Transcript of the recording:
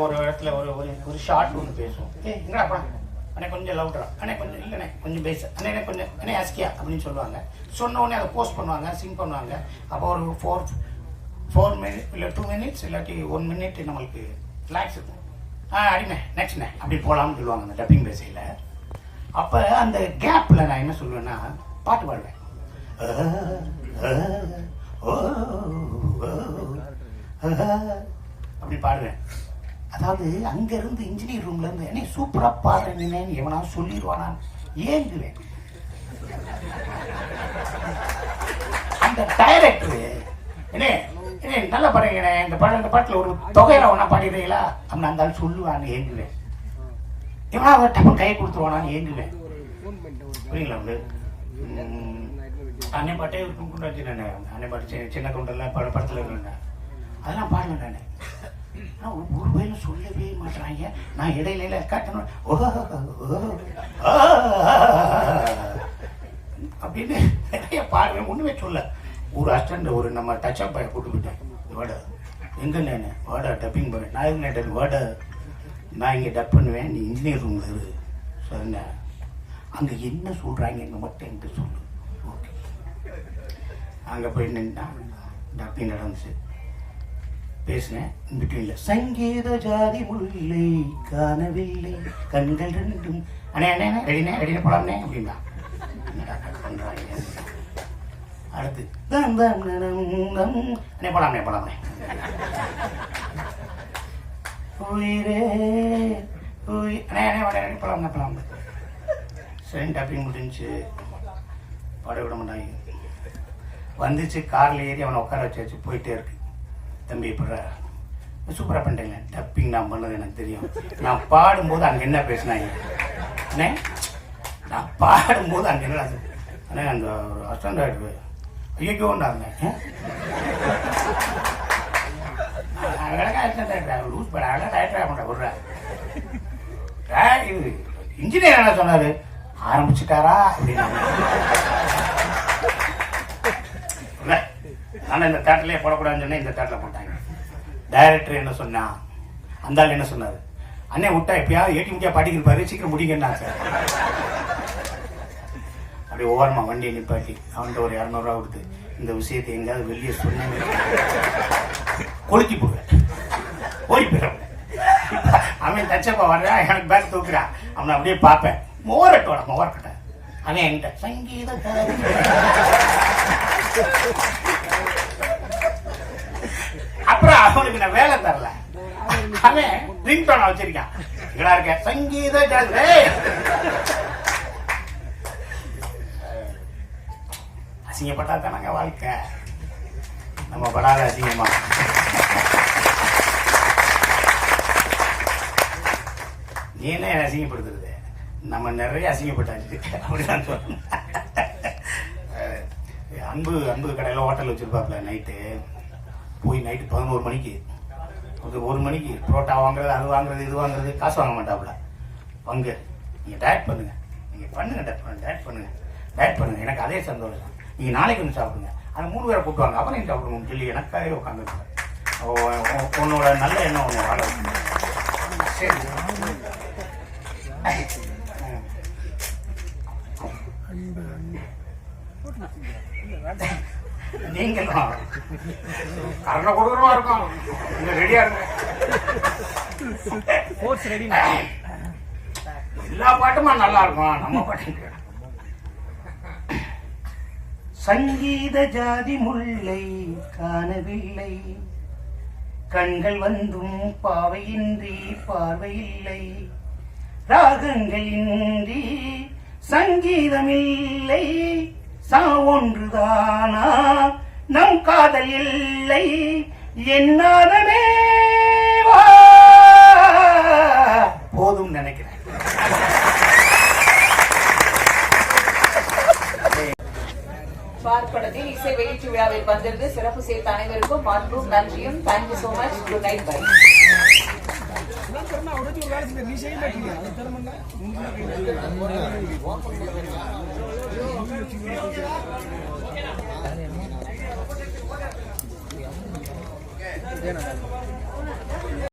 ஒரு இடத்துல ஒரு ஒரு ஒரு ஷார்ட் ஒன்று பேசுவோம் ஏ எங்கடா பா அண்ணே கொஞ்சம் லவுட்ரா அண்ணே கொஞ்சம் இல்லைண்ணே கொஞ்சம் பேச அண்ணே கொஞ்சம் அண்ணே அஸ்கியா அப்படின்னு சொல்லுவாங்க சொன்ன உடனே அதை போஸ்ட் பண்ணுவாங்க சிங் பண்ணுவாங்க அப்போ ஒரு ஃபோர் ஃபோர் மினிட் இல்லை டூ மினிட்ஸ் இல்லாட்டி ஒன் மினிட் நம்மளுக்கு ரிலாக்ஸ் இருக்கும் ஆ அடிண்ணே நெக்ஸ்ட்ண்ணே அப்படி போகலாம்னு சொல்லுவாங்க அந்த டப்பிங் பேசையில் அப்போ அந்த கேப்பில் நான் என்ன சொல்லுவேன்னா பாட்டு பாடுவேன் அப்படி பாடுவேன் அதாவது அங்கேருந்து இன்ஜினியர் ரூம்ல இருந்து என்ன சூப்பரா பாடுறேன்னு எவனா சொல்லிடுவானா ஏங்குவேன் அந்த டைரக்டர் என்ன என்ன நல்ல படங்கண்ணே இந்த படம் இந்த பாட்டில் ஒரு தொகையில ஒன்றா பாடிடுறீங்களா? அப்படின்னு அந்த ஆள் சொல்லுவான்னு ஏங்குவேன் எவனா அவர் டப்பு கை கொடுத்துருவானான்னு ஏங்குவேன் புரியுங்களா வந்து அன்னை பாட்டே இருக்கும் நான். அன்னை பாட்டு சின்ன- சின்ன குண்டெல்லாம் பட படத்தில் இருந்தேன் அதெல்லாம் பாடல நான். ஆனால் ஒரு வேலை சொல்லவே மாட்டாங்க நான் இடையில காட்டணும் அப்படின்னு நிறைய பாருங்க ஒண்ணுமே சொல்ல ஒரு அஸ்டண்ட் ஒரு நம்ம டச் அப் கூட்டு போயிட்டேன் வாடா எங்க நான் வாடா டப்பிங் பண்ணேன் நான் எங்க டப் வாடா நான் இங்கே டப் பண்ணுவேன் நீ இன்ஜினியர் ரூம்ல இரு சொன்னேன் அங்க என்ன சொல்றாங்கன்னு மட்டும் என்கிட்ட சொல்லு ஓகே அங்கே போய் நின்னா டப்பிங் நடந்துச்சு பேசினேன் பிட்வீன்ல சங்கீத ஜாதி முல்லை காணவில்லை. கண்கள் ரெண்டும் அண்ணே அண்ணே ரெடினே ரெடினே போலாம்னே அப்படின்னா. அடுத்து தான் தான் அண்ணே போலாம்னே போலாம்னே உயிரே உயிர் அண்ணே அண்ணே வாடா அண்ணே போலாம்னே போலாம்னே சரி டப்பிங் முடிஞ்சு பாட விட மாட்டாங்க வந்துச்சு கார்ல ஏறி அவனை உட்கார வச்சு வச்சு போயிட்டே இருக்கு. தம்பி இப்படி சூப்பராக பண்ணுறீங்க டப்பிங் நான் பண்ணது எனக்கு தெரியும். நான் பாடும்போது அங்கே என்ன பேசினாங்க அண்ணே நான் பாடும்போது அங்கே என்ன அண்ணே அந்த ஒரு அஸ்டண்ட் ஆகிடுது ஐயோண்டாங்க லூஸ் பண்ண அழகாக டயட்டாக பண்ண விட்றேன் இன்ஜினியர் என்ன சொன்னார். ஆரம்பிச்சுட்டாரா? அப்படின்னு இல்ல, ஆனா இந்த தேட்டர்லேயே போடக்கூடாதுன்னு சொன்னேன் இந்த தேட்டரில் போட்டாங்க. டைரக்டர் என்ன சொன்னா அந்த ஆள் என்ன சொன்னார்? அண்ணே விட்டா எப்பயாவது ஏடி முடியா பாட்டிக்கிருப்பாரு சீக்கிரம் முடிங்கன்னா சார். அப்படி ஓரமா வண்டியை நிப்பாட்டி அவன்கிட்ட ஒரு இரநூறுவா கொடுத்து இந்த விஷயத்தை எங்கேயாவது வெளியே சொன்னேன். கொளுத்தி போடுவேன். ஓடி போயிடும் அவன் தச்சப்பா வர்றான் எனக்கு பேக் தூக்குறான் அவனை அப்படியே பார்ப்பேன். மோரட்டோட மோரக்கட்டை. அவன் என்கிட்ட சங்கீத அப்புறம் அவனுக்கு நான் வேலை தரல. அவன் ரிங் டோன வச்சிருக்கான். இங்கடா இருக்க. சங்கீத ஜாதி. அசிங்கப்பட்டா தானங்க வாழ்க்கை. நம்ம படாத அசிங்கமா? நீ என்ன அசிங்கப்படுத்துறது? நம்ம நிறைய அசிங்கப்பட்டாச்சு. அப்படிதான் சொல்லணும் அன்பு அன்பு கடையில் ஹோட்டல் வச்சுருப்பாப்புல நைட்டு போய் நைட்டு பதினோரு மணிக்கு. ஒரு ஒரு மணிக்கு. புரோட்டா வாங்குறது அது வாங்குறது இது வாங்குறது காசு வாங்க மாட்டாப்புல. பங்கு நீங்கள் டயட் பண்ணுங்கள் நீங்கள் பண்ணுங்கள் டயட் டயட் பண்ணுங்கள் டயட் பண்ணுங்கள் எனக்கு அதே சந்தோஷம் நீங்கள் நாளைக்கு வந்து சாப்பிடுங்க. அந்த மூணு பேரை கூப்பிடுவாங்க அப்புறம் நீங்கள் சாப்பிடுவோம்னு சொல்லி எனக்காகவே உட்காந்துருக்கேன் உன்னோட நல்ல எண்ணம் ஒன்று வாழ வைக்கணும். சரி நீங்களும் கரண கொடுக்குறமா இருக்கும் நீங்க ரெடியா இருங்க. எல்லா பாட்டுமா நல்லா இருக்கும்? நம்ம பாட்டு சங்கீத ஜாதி முல்லை காணவில்லை. கண்கள் வந்தும் பாவையின்றி பார்வையில்லை. ராகங்களின்றி சங்கீதமில்லை. சா ஒன்றுதானா? நம் காதல் இல்லை. என்னாதமே வா. போதும் நினைக்கிறேன். பார்ப்படத்தில் இசை வெளியீட்டு விழாவில் வந்திருந்து சிறப்பு சேர்த்த அனைவருக்கும் அன்பும் நன்றியும். Thank you so much good night bye நீ செய்ய மாட்டீங்க.